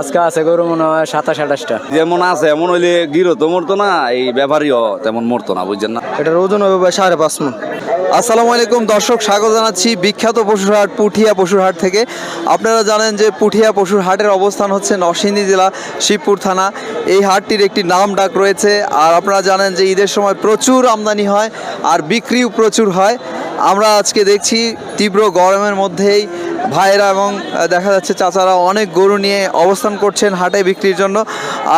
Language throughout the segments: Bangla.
আজকে আছে গরু মনে হয় সাতাশ আঠাশটা। যেমন আছে এমন হইলে গিরো তো মরতো না এই ব্যাপারীও তেমন মরতো না বুঝছেন না? এটার ওজন হবে প্রায় সাড়ে পাঁচ মন। আসসালামু আলাইকুম দর্শক স্বাগত জানাচ্ছি বিখ্যাত পশুর হাট পুঠিয়া পশুর হাট থেকে। আপনারা জানেন যে পুঠিয়া পশুর হাটের অবস্থান হচ্ছে নরসিংদী জেলা শিবপুর থানা। এই হাটটির একটি নাম ডাক রয়েছে আর আপনারা জানেন যে ঈদের সময় প্রচুর আমদানি হয় আর বিক্রিও প্রচুর হয়। আমরা আজকে দেখছি তীব্র গরমের মধ্যেই ভাইয়েরা এবং দেখা যাচ্ছে চাচারা অনেক গরু নিয়ে অবস্থান করছেন হাটে বিক্রির জন্য।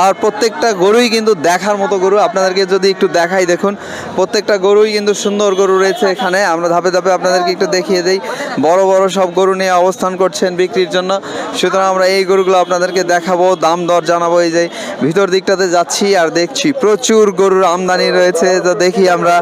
আর প্রত্যেকটা গরুই কিন্তু দেখার মতো গরু। আপনাদেরকে যদি একটু দেখাই দেখুন প্রত্যেকটা গরুই কিন্তু সুন্দর গরু রয়েছে এখানে। আমরা ধাপে ধাপে আপনাদেরকে একটু দেখিয়ে দিই। বড় বড় সব গরু নিয়ে অবস্থান করছেন বিক্রির জন্য। সুতরাং আমরা এই গরুগুলো আপনাদেরকে দেখাবো দাম দর জানাব। এই যে ভিতর দিকটাতে যাচ্ছি আর দেখছি প্রচুর গরুর আমদানি রয়েছে। তো দেখি আমরা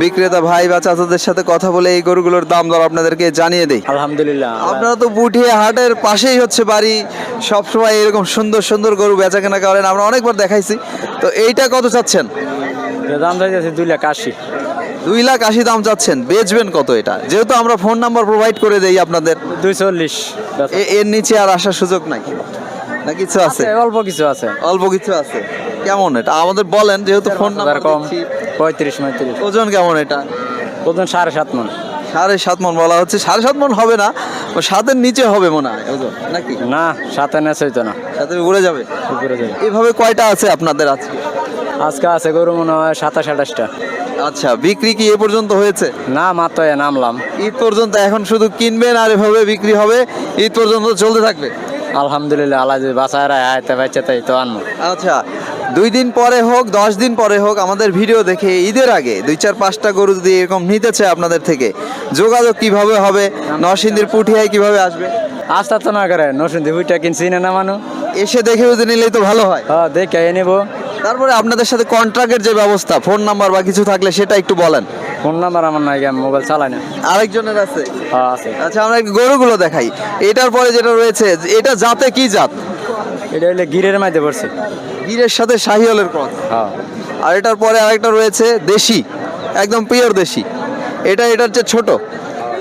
বিক্রেতা ভাই বা চাচাদের সাথে কথা বলে এই গরুগুলোর দাম দর আপনাদেরকে জানিয়ে দেই। আলহামদুলিল্লাহ। আপনারা তো বুটিয়া হাটের পাশেই হচ্ছে বাড়ি। সবসময় এরকম সুন্দর সুন্দর গরু বেচা কেনা করেন আমরা অনেকবার দেখাইছি। তো এইটা কত চাচ্ছেন? দাম চাইছে দুই লাখ আশি। দুই লাখ আশি দাম চাচ্ছেন বেচবেন কত এটা? যেহেতু আমরা ফোন নাম্বার প্রোভাইড করে দেই আপনাদের। দুই চল্লিশ এ- এর নিচে আর আসার সুযোগ নাই। না কিছু আছে? অল্প কিছু আছে। অল্প কিছু আছে। কেমন এটা? আমাদের বলেন যেহেতু ফোন নাম্বার হাজার কম দিচ্ছি। পঁয়ত্রিশ পঁয়ত্রিশ ওজন কেমন এটা? ওজন সাড়ে সাত মন। সাড়ে সাত মন বলা হচ্ছে। সাড়ে সাত মন হবে না। ও সাতের নিচে হবে মনে হয় ওজন নাকি? না সাথে নেছে হইতো না। সাথে ঘুরে যাবে? উপরে যাবে। এভাবে কয়টা আছে আপনাদের আজকে? আজকে আছে গরু মনে হয় সাতাশ আঠাশটা। আচ্ছা বিক্রি কি এ পর্যন্ত হয়েছে? না মাত্র এ নামলাম। ঈদ পর্যন্ত এখন শুধু কিনবেন আর এভাবে বিক্রি হবে ঈদ পর্যন্ত চলতে থাকবে? আলহামদুলিল্লাহ আল্লাহ বাসায় আয়তে বাচ্চা তাই তো আনব। আচ্ছা দুই দিন পরে হোক দশ দিন পরে হোক আমাদের ভিডিও দেখে ঈদের আগে দুই চার পাঁচটা গরু যদি এরকম নিতে চায় আপনাদের থেকে যোগাযোগ কীভাবে হবে নরসিংদীর পুঠিয়ায় কীভাবে আসবে? আস্তা তো না করে নসুন্দি বুইটা কিনছি না না মানু। এসে দেখে যদি নিলেই তো ভালো হয়। হ্যাঁ দেখে এ নিবো। তারপরে আপনাদের সাথে কন্ট্রাক্টের যে ব্যবস্থা ফোন নাম্বার বা কিছু থাকলে সেটা একটু বলেন। ফোন নাম্বার আমার নাই আমি মোবাইল চালাই না। আরেকজনের আছে? হ্যাঁ আছে। আচ্ছা আমরা গরুগুলো দেখাই। এটার পরে যেটা রয়েছে এটা জাতে কি জাত? এটা হইলে গিরের মাঝে পড়ছে। গিরের সাথে শাহিওলের ক্রস হ্যাঁ। আর এটার পরে আরেকটা রয়েছে দেশি একদম পিওর দেশি। এটা এটার চেয়ে ছোট।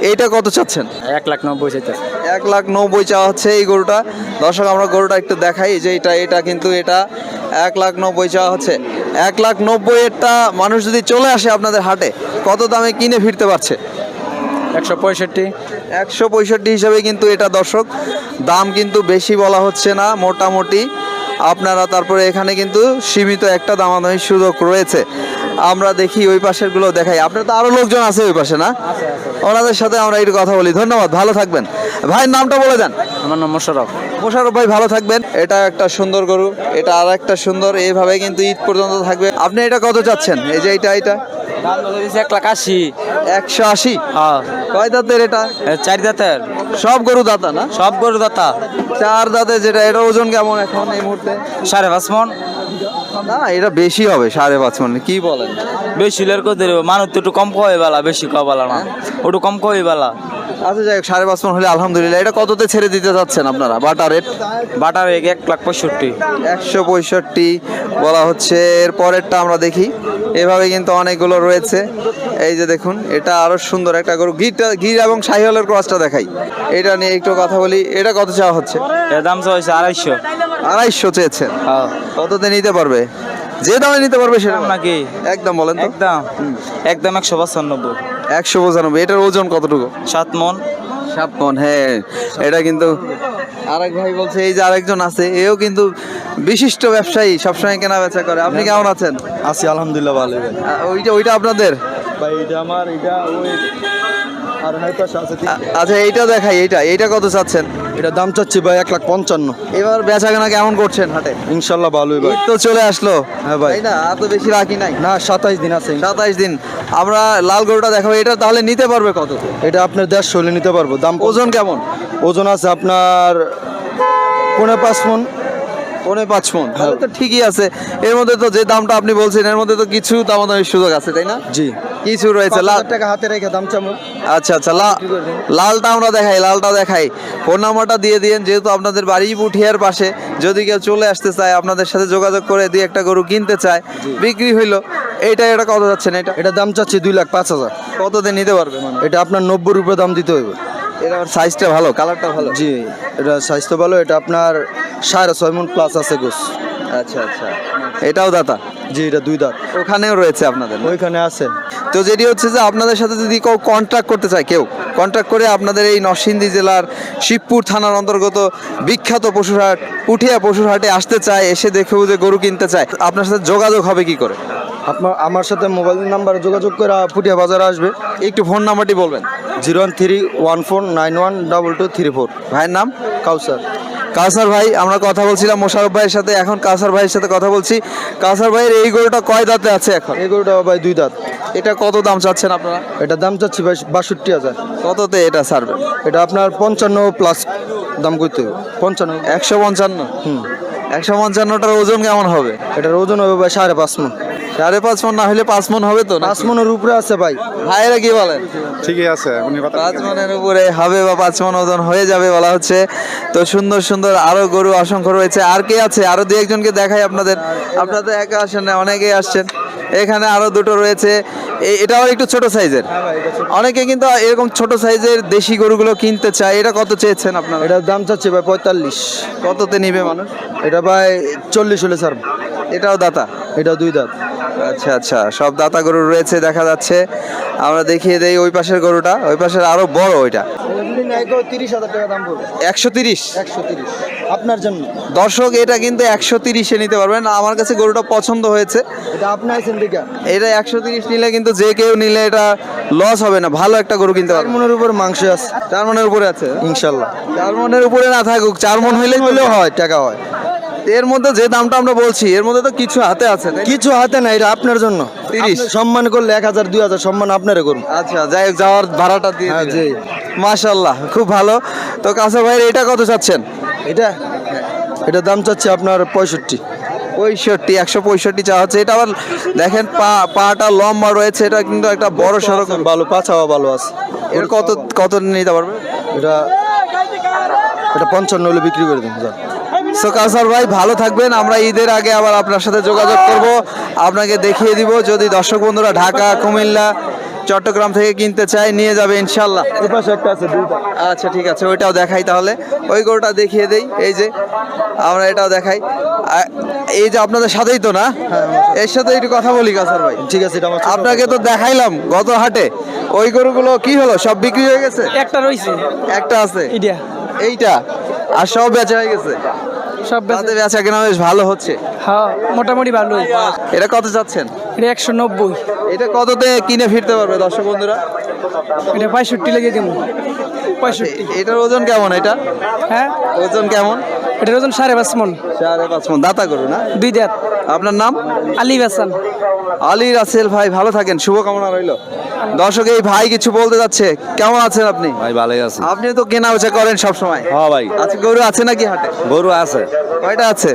এইটা কত চাচ্ছেন? এক লাখ নব্বই চাইতেছে। এক লাখ নব্বই চাওয়া হচ্ছে এই গরুটা। দর্শক আমরা গরুটা একটু দেখাই যে এটা এটা কিন্তু এটা এক লাখ নব্বই চাওয়া হচ্ছে। এক লাখ নব্বই এরটা মানুষ যদি চলে আসে আপনাদের হাটে কত দামে কিনে ফিরতে পারছে? একশো পঁয়ষট্টি। একশো পঁয়ষট্টি হিসাবে কিন্তু এটা দর্শক। দাম কিন্তু বেশি বলা হচ্ছে না মোটামুটি। আপনারা তারপরে এখানে কিন্তু সীমিত একটা দামাদামির সুযোগ রয়েছে। আমরা দেখি ওই পাশেরগুলো দেখাই। আপনার তো আরও লোকজন আছে ওই পাশে না? ওনাদের সাথে আমরা একটু কথা বলি। ধন্যবাদ ভালো থাকবেন। ভাইয়ের নামটা বলে দেন। আমার নাম মোশারফ মোশারফ ভাই ভালো থাকবেন। এটা একটা সুন্দর গরু এটা আর একটা সুন্দর এইভাবে কিন্তু ঈদ পর্যন্ত থাকবে। আপনি এটা কত চাচ্ছেন? এই যে এটা এটা? এক লাখ আশি। একশো আশি? হ্যাঁ। কয় দাঁতের এটা? চার দাঁতের। সব গরু দাতা না? সব গরু দাতা। চার দাঁতে যেটা এটা ওজন কেমন এখন এই মুহূর্তে? সাড়ে পাঁচ মন। না এটা বেশি হবে সাড়ে পাঁচ মন কি বলেন? বেশি লের করে মানুষ তো একটু কম কয়ে বেলা বেশি কয় বেলা না? ওটু কম কয়ে বেলা। আচ্ছা যাই হোক, সাড়ে পাঁচ মন হলে আলহামদুলিল্লাহ। এটা কততে ছেড়ে দিতে চাচ্ছেন আপনারা? বাটা রেট? বাটার এক এক লাখ পঁয়ষট্টি। একশো পঁয়ষট্টি বলা হচ্ছে। এর পরেরটা আমরা দেখি। এভাবে কিন্তু অনেকগুলো রয়েছে। এই যে দেখুন এটা আরও সুন্দর একটা গরু। গিরটা গির এবং শাহিওয়ালের ক্রসটা দেখাই। এটা নিয়ে একটু কথা বলি। এটা কত চাওয়া হচ্ছে? এর দাম তো হয়েছে আড়াইশো। আড়াইশো চেয়েছেন। হ্যাঁ। কততে নিতে পারবে? যে দামে নিতে পারবে সেটা নাকি? একদম বলেন একদম। একদম একশো পঁচানব্বই। একশো পঁচানব্বই। এটার ওজন কতটুকু? সাত মন। সাত মন হ্যাঁ। এটা কিন্তু আরেক ভাই বলছে এই যে আরেকজন আছে এও কিন্তু বিশিষ্ট ব্যবসায়ী সবসময় কেনা বেচা করে। আপনি কেমন আছেন? আছি আলহামদুলিল্লাহ ভালো। ওইটা ওইটা আপনাদের? ভাই এটা আমার এটা ওই আর আচ্ছা এইটা দেখাই এইটা। এইটা কত চাচ্ছেন? এটা দাম চাচ্ছি ভাই এক লাখ পঞ্চান্ন। এবার বেচা কেনা কেমন করছেন হাটে? ইনশাল্লাহ ভালোই ভাই। তো চলে আসলো। হ্যাঁ ভাই। না? আর তো বেশি রাখি নাই। না সাতাইশ দিন আছে। সাতাইশ দিন। আমরা লাল গরুটা দেখাবো। এটা তাহলে নিতে পারবে কত? এটা আপনার দেড়শো নিতে পারব। দাম ওজন কেমন? ওজন আছে আপনার পনেরো পাঁচ মন। পৌনে পাঁচ মন তাহলে তো ঠিকই আছে। এর মধ্যে তো যে দামটা আপনি বলছেন এর মধ্যে তো কিছু দামাদামির সুযোগ আছে তাই না? জি। কিছু রয়েছে। লাল টাকা হাতে রেখে দাম চামো আচ্ছা আচ্ছা। লালটা আমরা দেখাই লালটা দেখাই। ফোন নাম্বারটা দিয়ে দিন যেহেতু আপনাদের বাড়ি পুঠিয়ার পাশে। যদি কেউ চলে আসতে চায় আপনাদের সাথে যোগাযোগ করে দুই একটা গরু কিনতে চায় বিক্রি হইল। এইটা এটা কত যাচ্ছে? না এটা এটা দাম চাচ্ছি দুই লাখ পাঁচ হাজার। কততে নিতে পারবে মানে? এটা আপনার নব্বই রুপে দাম দিতে হবে আবার সাইজটা ভালো কালারটা ভালো? জি এটা স্বাস্থ্য ভালো এটা আপনার সাড়ে ছয় মন প্লাস আছে গোস। আচ্ছা আচ্ছা। এটাও দাতা? জি এটা দুই দাঁত। ওখানেও রয়েছে আপনাদের ওইখানে আছে। তো যেটি হচ্ছে যে আপনাদের সাথে যদি কেউ কন্ট্রাক্ট করতে চায় কেউ কন্ট্রাক্ট করে আপনাদের এই নরসিংদী জেলার শিবপুর থানার অন্তর্গত বিখ্যাত পশুরহাট পুঠিয়া পশুরহাটে আসতে চায় এসে দেখে বুঝে গরু কিনতে চায় আপনার সাথে যোগাযোগ হবে কি করে? আপনার আমার সাথে মোবাইল নাম্বারে যোগাযোগ করে পুটিয়া বাজারে আসবে। একটু ফোন নাম্বারটি বলবেন। Zero one three one four nine one double two three four. ভাইয়ের নাম কাউসার। কাউসার ভাই আমরা কথা বলছিলাম মোশারফ ভাইয়ের সাথে এখন কাউসার ভাইয়ের সাথে কথা বলছি। কাউসার ভাইয়ের এই গরুটা কয় দাঁতে আছে এখন? এই গরুটা ভাই দুই দাঁত। এটা কত দাম চাচ্ছেন আপনারা? এটা দাম চাচ্ছি ভাই বাষট্টি হাজার। কততে এটা ছাড়বে? এটা আপনার পঞ্চান্ন প্লাস দাম করতে হবে। পঞ্চান্ন। একশো পঞ্চান্ন? হুম। একশো পঞ্চান্নটার ওজন কেমন হবে? এটার ওজন হবে ভাই সাড়ে পাঁচ মন। সাড়ে পাঁচ মন না হলে পাঁচ মন হবে তো পাঁচ মনের উপরে আছে ভাই। ভাইয়েরা কি বলেন ঠিকই আছে উনি পাঁচ মনের উপরে হবে বা পাঁচ মন ওজন হয়ে যাবে বলা হচ্ছে। তো সুন্দর সুন্দর আরও গরু অসংখ্য রয়েছে। আর কে আছে? আরও দু একজনকে দেখাই আপনাদের। আপনারা তো একা আসেন না অনেকেই আসছেন। এখানে আরও দুটো রয়েছে। এ- এটা আবার একটু ছোট সাইজের। অনেকে কিন্তু এরকম ছোট সাইজের দেশি গরুগুলো কিনতে চায়। এটা কত চেয়েছেন আপনারা? এটার দাম চাচ্ছি ভাই পঁয়তাল্লিশ। কততে নিবে মানুষ? এটা ভাই চল্লিশ হলে স্যার এটাও দাতা? এটা দুই দাঁত। আচ্ছা আচ্ছা। সব দাতা গরু রয়েছে দেখা যাচ্ছে। আমরা দেখিয়ে দেই ওই পাশের গরুটা। ওই পাশের আরও বড় ওইটা। একশো তিরিশ। আপনার জন্য? দর্শক এটা কিন্তু একশো তিরিশে নিতে পারবেন। আমার কাছে গরুটা পছন্দ হয়েছে। এটা একশো তিরিশ নিলে কিন্তু যে কেউ নিলে এটা লস হবে না। ভালো একটা গরু কিনতে চার পারবেন মনের উপর মাংস আছে। চার মনের উপরে আছে? ইনশাল্লাহ। চার মনের উপরে না থাকুক চার মন হইলে হলেও হয় টাকা হয়। এর মধ্যে যে দামটা আমরা বলছি এর মধ্যে তো কিছু হাতে আছে? কিছু হাতে না এটা আপনার জন্য। 30 আপনি সম্মান করলে এক হাজার দুই হাজার সম্মান আপনারে করুন। আচ্ছা যাই হোক যাওয়ার ভাড়াটা দিয়ে হ্যাঁ। জি। মাশাল্লাহ খুব ভালো। তো কাছে ভাইয়ের এটা কত চাচ্ছেন? এটা? এটা দাম চাচ্ছে আপনার পঁয়ষট্টি। পঁয়ষট্টি একশো পঁয়ষট্টি চা হচ্ছে। এটা আবার দেখেন পা পাটা লম্বা রয়েছে এটা কিন্তু একটা বড় সড়ক। ভালো পাছাও ভালো আছে। এর কত কত নিতে পারবে? এটা এটা পঞ্চান্ন হলে বিক্রি করে দিন সো কাউসার ভাই ভালো থাকবেন। আমরা ঈদের আগে আবার আপনার সাথে যোগাযোগ করব। আপনাকে দেখিয়ে দিব যদি দর্শক বন্ধুরা ঢাকা কুমিল্লা চট্টগ্রাম থেকে কিনতে চায় নিয়ে যাবে ইনশাল্লাহ। এই পাশে একটা আছে দুইটা। আচ্ছা ঠিক আছে ওইটাও দেখাই তাহলে। ওই গরুটা দেখিয়ে দেই এই যে আমরা এটাও দেখাই। এই যে আপনাদের সাথেই তো না? এর সাথে একটু কথা বলি কাসার ভাই। ঠিক আছে আপনাকে তো দেখাইলাম গত হাটে ওই গরুগুলো কি হলো? সব বিক্রি হয়ে গেছে? একটা রইছে। একটা আছে? এইটা? আর সব বেচা হয়ে গেছে? সব তাতে বেচা কেনা বেশ ভালো হচ্ছে। হ্যাঁ মোটামুটি ভালোই। এটা কত চাচ্ছেন? এটা একশো নব্বই। এটা কততে কিনে ফিরতে পারবে দর্শক বন্ধুরা? এটা পঁয়ষট্টি লেগে দিব পঁয়ষট্টি। এটার ওজন কেমন এটা? হ্যাঁ? ওজন কেমন? এটার ওজন সাড়ে পাঁচ মন। সাড়ে পাঁচ মন দাতা করু না? দুই দাঁত। আপনার নাম? আলি হাসান। আলী রাসেল ভাই ভালো থাকেন শুভকামনা রইল। দর্শক এই ভাই কিছু বলতে যাচ্ছে। কেমন আছেন আপনি? ভাই ভালোই আছেন আপনি তো কেনা বেচা করেন সব সময় হ্যাঁ ভাই। আচ্ছা গরু আছে নাকি হাটে? গরু আছে। কয়টা আছে?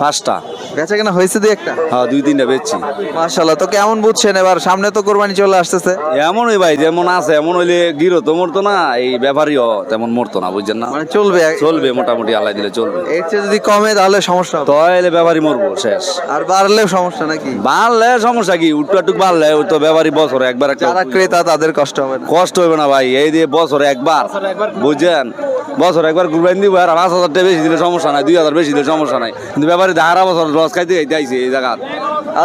পাঁচটা। বেচা কেনা হয়েছে দুই একটা? হ্যাঁ দুই তিনটা বেচছি। মার্শাল্লাহ তো কেমন বুঝছেন এবার? সামনে তো কোরবানি চলে আসতেছে। এমনই ভাই যেমন আছে এমন হইলে গিরো তো মরতো না এই ব্যাপারীও তেমন মরতো না বুঝছেন না? মানে চলবে। চলবে মোটামুটি আল্লাহ দিলে চলবে। এর চেয়ে যদি কমে তাহলে সমস্যা হবে। তাহলে ব্যাপারী মরবো শেষ। আর বাড়লেও সমস্যা নাকি? বাড়লে সমস্যা কি? উট্টু একটু বাড়লে ওই তো ব্যাপারী বছরে একবার একটা যারা ক্রেতা তাদের কষ্ট হবে না। কষ্ট হবে না ভাই এই দিয়ে বছরে একবার বুঝছেন? বছর একবার কুরবানি দিব আর পাঁচ হাজার টাকা বেশি দিলে সমস্যা নাই দুই হাজার বেশি দিলে সমস্যা নাই। কিন্তু ব্যাপারী ধারা বছর লস খাইতে খাইতে এই জায়গা।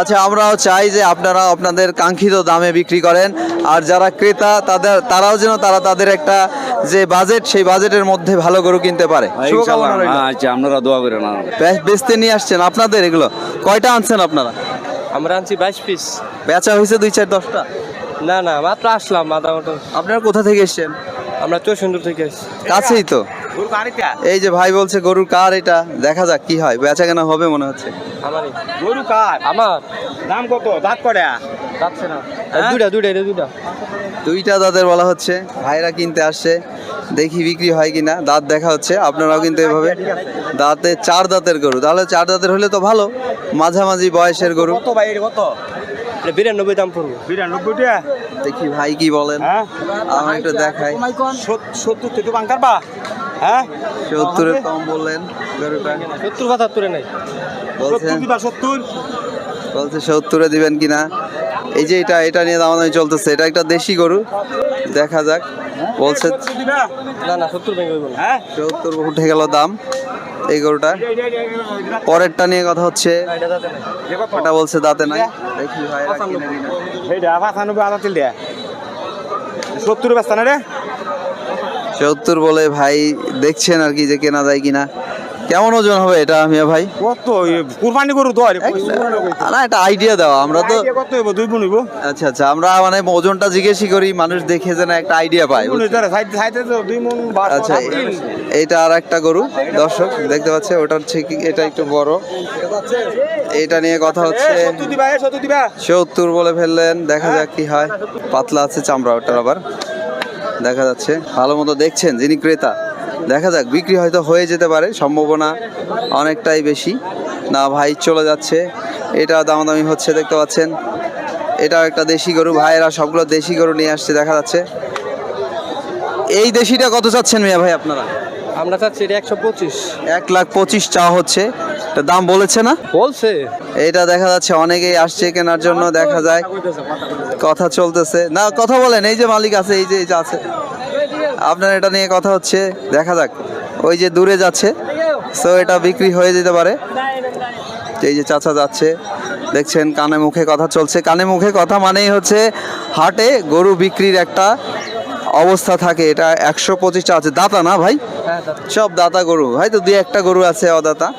আচ্ছা আমরাও চাই যে আপনারা আপনাদের কাঙ্ক্ষিত দামে বিক্রি করেন। আর যারা ক্রেতা তাদের তারাও যেন তারা তাদের একটা যে বাজেট সেই বাজেটের মধ্যে ভালো গরু কিনতে পারে। আচ্ছা আপনারা দোয়া করেন না বেচতে নিয়ে আসছেন আপনাদের এগুলো। কয়টা আনছেন আপনারা? আমরা আনছি বাইশ পিস। বেচা হয়েছে দুই চার দশটা? না না মাত্র আসলাম মাথা মতো আপনারা কোথা থেকে এসছেন? আমরা চৌসুন্দর থেকে এসেছি। কাছেই তো। এই যে ভাই বলছে গরুর কার এটা। দেখা যাক কি হয়। বেচা কেনা হবে মনে হচ্ছে। গরু কার আমার। দাম কত? দাঁত কটা? যাচ্ছে না। দুইটা দুইটা এটা দুইটা। দুইটা দাঁতের বলা হচ্ছে। ভাইরা কিনতে আসছে। দেখি বিক্রি হয় কিনা। দাঁত দেখা হচ্ছে। আপনারাও কিন্তু এভাবে। দাঁতে চার দাঁতের গরু। তাহলে চার দাঁতের হলে তো ভালো। মাঝামাঝি বয়সের গরু। কত ভাই কত? বিরানব্বই দাম পড়ব। দেখি ভাই কি বলেন। হ্যাঁ? আমার একটু দেখাই। সত্তর তো বাঙ্কার বা? হ্যাঁ? সত্তরের কম বললেন গরুটা। সত্তর বাহাত্তরে নাই। বলছেন? সত্তর বলছে সত্তরে দিবেন কিনা? এই যে এটা এটা নিয়ে দামাদামি চলতেছে। এটা একটা দেশি গরু। দেখা যাক। বলছে না না সত্তর হ্যাঁ? চুয়াত্তর উঠে গেল দাম এই গরুটা। পরেরটা নিয়ে কথা হচ্ছে। ওটা বলছে দাঁতে নাই। দেখি দেয়া। সত্তর ব্যস্ত না রে? চুয়াত্তর বলে ভাই দেখছেন আর কি যে কেনা যায় কিনা। কেমন ওজন হবে এটা মিয়া ভাই? কত? কুরবানি গরু তো আরে না এটা আইডিয়া দাও আমরা তো কত হইব? দুই হইব? আচ্ছা আচ্ছা আমরা মানে ওজনটা জিজ্ঞেসই করি মানুষ দেখে যেন একটা আইডিয়া পায় দুই বা আচ্ছা এইটা আর একটা গরু দর্শক দেখতে পাচ্ছে ওটা হচ্ছে এটা একটু বড়। এটা নিয়ে কথা হচ্ছে সত্তর বলে ফেললেন দেখা যাক কি হয়। পাতলা আছে চামড়া ওটার আবার। দেখা যাচ্ছে। ভালো মতো দেখছেন যিনি ক্রেতা। দেখা যাক বিক্রি হয়তো হয়ে যেতে পারে সম্ভাবনা অনেকটাই বেশি। না ভাই চলে যাচ্ছে। এটা দামাদামি হচ্ছে দেখতে পাচ্ছেন। এটা একটা দেশি গরু ভাইয়েরা সবগুলো দেশি গরু নিয়ে আসছে দেখা যাচ্ছে। এই দেশিটা কত চাচ্ছেন মিয়া ভাই আপনারা? আমরা চাচ্ছি এটা একশো পঁচিশ। এক লাখ পঁচিশ চা হচ্ছে। দাম বলেছে না? বলছে। এটা দেখা যাচ্ছে অনেকেই আসছে কেনার জন্য দেখা যায়। কথা চলতেছে। না কথা বলেন এই যে মালিক আছে এই যে এই যে আছে। আপনার এটা নিয়ে কথা হচ্ছে দেখা যাক। ওই যে দূরে যাচ্ছে সো এটা বিক্রি হয়ে যেতে পারে। এই যে চাচা যাচ্ছে দেখছেন কানে মুখে কথা চলছে। কানে মুখে কথা মানেই হচ্ছে হাটে গরু বিক্রির একটা অবস্থা থাকে। এটা একশো পঁচিশটা আছে। দাতা না ভাই? সব দাতা গরু। হয়তো দুই একটা গরু আছে অদাতা।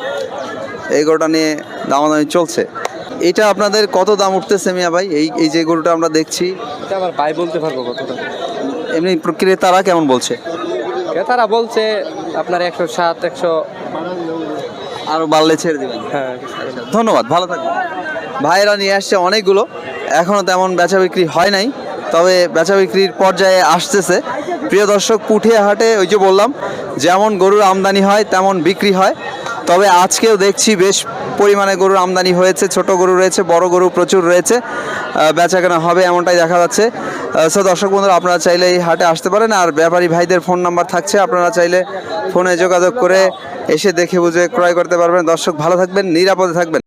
এই গরুটা নিয়ে দামাদামি চলছে। এটা আপনাদের কত দাম উঠতেছে মিয়া ভাই? এই এই যে গরুটা আমরা দেখছি। এটা আমার ভাই বলতে পারব কতটা? এমনি ক্রেতারা কেমন বলছে? তারা বলছে আপনার একশো সাত একশো আরও বাড়লে ছেড়ে দেবেন। হ্যাঁ। ধন্যবাদ ভালো থাকবেন। ভাইয়েরা নিয়ে আসছে অনেকগুলো। এখনও তেমন বেচা বিক্রি হয় নাই তবে বেচা বিক্রির পর্যায়ে আসতেছে। প্রিয় দর্শক পুঠিয়া হাটে ওই যে বললাম যেমন গরুর আমদানি হয় তেমন বিক্রি হয়। তবে আজকেও দেখছি বেশ পরিমাণে গরুর আমদানি হয়েছে, ছোট গরু রয়েছে, বড় গরু প্রচুর রয়েছে বেচাকেনা হবে এমনটাই দেখা যাচ্ছে। সো দর্শক বন্ধুরা, আপনারা চাইলে এই হাটে আসতে পারেন, আর ব্যাপারী ভাইদের ফোন নাম্বার থাকছে, আপনারা চাইলে ফোনে যোগাযোগ করে এসে দেখে বুঝে ক্রয় করতে পারবেন। দর্শক ভালো থাকবেন, নিরাপদে থাকবেন।